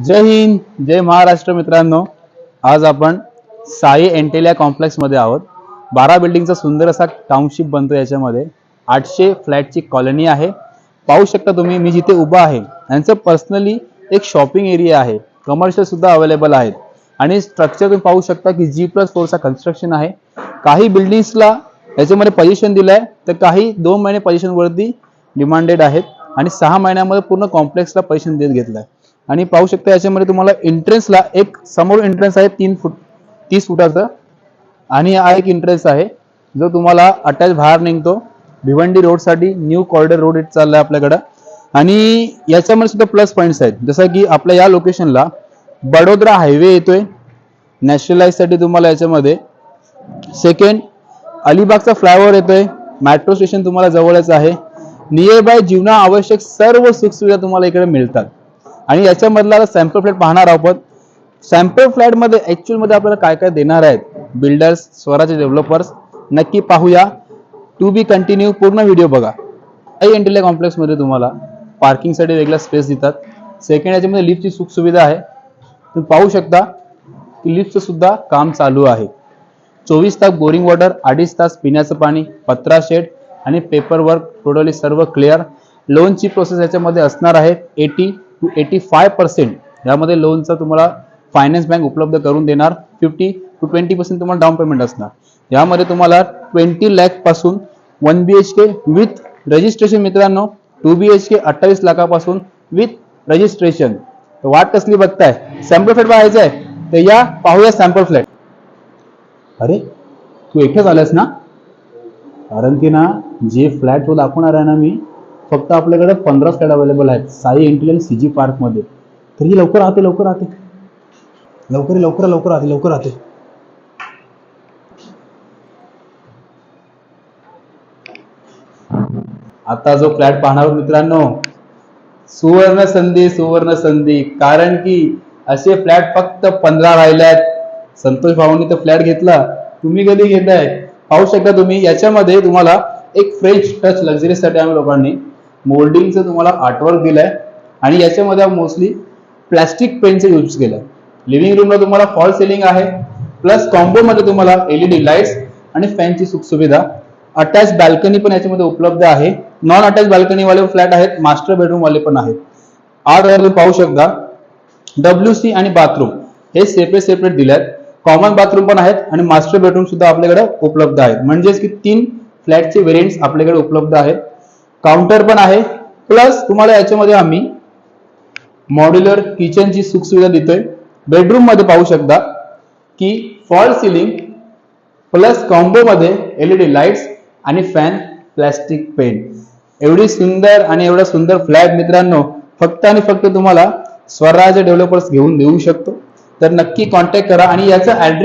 जय हिंद जय महाराष्ट्र मित्रांनो. आज आपण साई एंटेलिया कॉम्प्लेक्समध्ये आहोत. बारा बिल्डिंगचा सुंदर असा टाउनशिप बनतो याच्यामध्ये. आठशे फ्लॅटची कॉलनी आहे. पाहू शकता तुम्ही मी जिथे उभा आहे यांचं पर्सनली एक शॉपिंग एरिया आहे. कमर्शियल सुद्धा अवेलेबल आहेत. आणि स्ट्रक्चर तुम्ही पाहू शकता की जी प्लस फोरचा कन्स्ट्रक्शन आहे. काही बिल्डिंग्सला याच्यामध्ये पोझिशन दिलंय तर काही दोन महिने पोझिशनवरती डिमांडेड आहेत. आणि सहा महिन्यामध्ये पूर्ण कॉम्प्लेक्सला पोझिशन देत घेतलाय. आणि पाहू शकता याच्यामध्ये तुम्हाला एंट्रन्सला एक समोर एंट्रन्स आहे तीन फूट तीस फुटाचा. आणि हा एक एंट्रन्स आहे जो तुम्हाला अटॅच बाहेर निघतो. भिवंडी रोडसाठी न्यू कॉरिडॉर रोड चाललाय आपल्याकडं. आणि याच्यामध्ये सुद्धा प्लस पॉईंट्स आहेत. जसं की आपल्या या लोकेशनला बडोदरा हायवे येतोय. नॅशनलाइजसाठी तुम्हाला याच्यामध्ये. सेकंड अलिबागचा फ्लायओव्हर येतोय. मेट्रो स्टेशन तुम्हाला जवळच आहे. नियर बाय जीवना आवश्यक सर्व सुखसुविधा तुम्हाला इकडे मिळतात. आणि याच्यामधला सॅम्पल फ्लॅट पाहणार आहोत. सॅम्पल फ्लॅटमध्ये ॲक्च्युअलमध्ये आपल्याला काय काय देणार आहेत बिल्डर्स स्वराचे डेव्हलपर्स नक्की पाहूया. टू बी कंटिन्यू पूर्ण व्हिडिओ बघा. काही एंटिलिया कॉम्प्लेक्समध्ये तुम्हाला पार्किंगसाठी वेगळा स्पेस देतात. सेकंड याच्यामध्ये लिफ्टची सुखसुविधा आहे. तुम्ही पाहू शकता की लिफ्टचं सुद्धा काम चालू आहे. चोवीस तास बोरिंग वॉटर अडीच तास पिण्याचं पाणी पत्रा शेड आणि पेपर वर्क टोटली सर्व क्लिअर लोनची प्रोसेस याच्यामध्ये असणार आहे. Eighty to eighty five percent यामध्ये लोनचा तुम्हाला फायनान्स बँक उपलब्ध करून देणार. फिफ्टी टू ट्वेंटी पर्सेंट तुम्हाला डाऊन पेमेंट असणार. यामध्ये तुम्हाला twenty लॅकपासून one B H K with registration मित्रांनो टू बी एच के अठ्ठावीस लाखापासून विथ रजिस्ट्रेशन वाट कसली बघताय? सॅम्पल फ्लॅट पाहायचं आहे तर या पाहूया सॅम्पल फ्लॅट अरे तू एकटाच आलास ना? कारण की ना जे फ्लॅट तो दाखवणार आहे ना मी फक्त आपल्याकडे पंधरा फ्लॅट अवेलेबल आहेत. साई एंटिलियन सी जी पार्कमध्ये तरी लवकर राहते लवकर राहते. लवकर लवकर लवकर राहते लवकर राहते. आता जो फ्लॅट पाहणार मित्रांनो सुवर्ण संधी सुवर्ण संधी. कारण की असे फ्लॅट फक्त पंधरा राहिल्यात संतोष भाऊनी तर फ्लॅट घेतला. तुम्ही कधी घेताय? पाहू शकता तुम्ही. याच्यामध्ये तुम्हाला एक फ्रेंच टच लक्झरीसाठी आम्ही लोकांनी मोल्डिंगचं तुम्हाला आर्टवर्क दिलं आहे आणि याच्यामध्ये मोस्टली प्लॅस्टिक पेनचं यूज आहे लिव्हिंग रूमला तुम्हाला फॉल सिलिंग आहे. प्लस कॉम्बो मध्ये तुम्हाला एलईडी लाईट्स आणि फॅनची सुखसुविधा अटॅच बाल्कनी पण याच्यामध्ये उपलब्ध आहे. नॉन अटॅच बाल्कनी वाले फ्लॅट आहेत. मास्टर बेडरूम वाले पण आहेत. आर तुम्ही पाहू शकता. डब्ल्यू सी आणि बाथरूम हे सेपरेट सेपरेट दिले आहेत कॉमन बाथरूम पण आहेत आणि मास्टर बेडरूम सुद्धा आपल्याकडे उपलब्ध आहेत. म्हणजेच की तीन फ्लॅटचे व्हेरियंट्स आपल्याकडे उपलब्ध आहेत. काउंटर पण आहे. प्लस तुम्हाला याच्यामध्ये आम्ही मॉड्युलर किचनची सुख सुविधा देतोय. बेडरूममध्ये पाहू शकता की फॉल सिलिंग प्लस कॉम्बो मध्ये एलईडी लाईट्स आणि फॅन प्लॅस्टिक पेन एवढी सुंदर आणि एवढा सुंदर फ्लॅट मित्रांनो फक्त आणि फक्त तुम्हाला स्वराज डेव्हलपर्स घेऊन देऊ शकतो. तर नक्की कॉन्टॅक्ट करा आणि याचा ऍड्रेस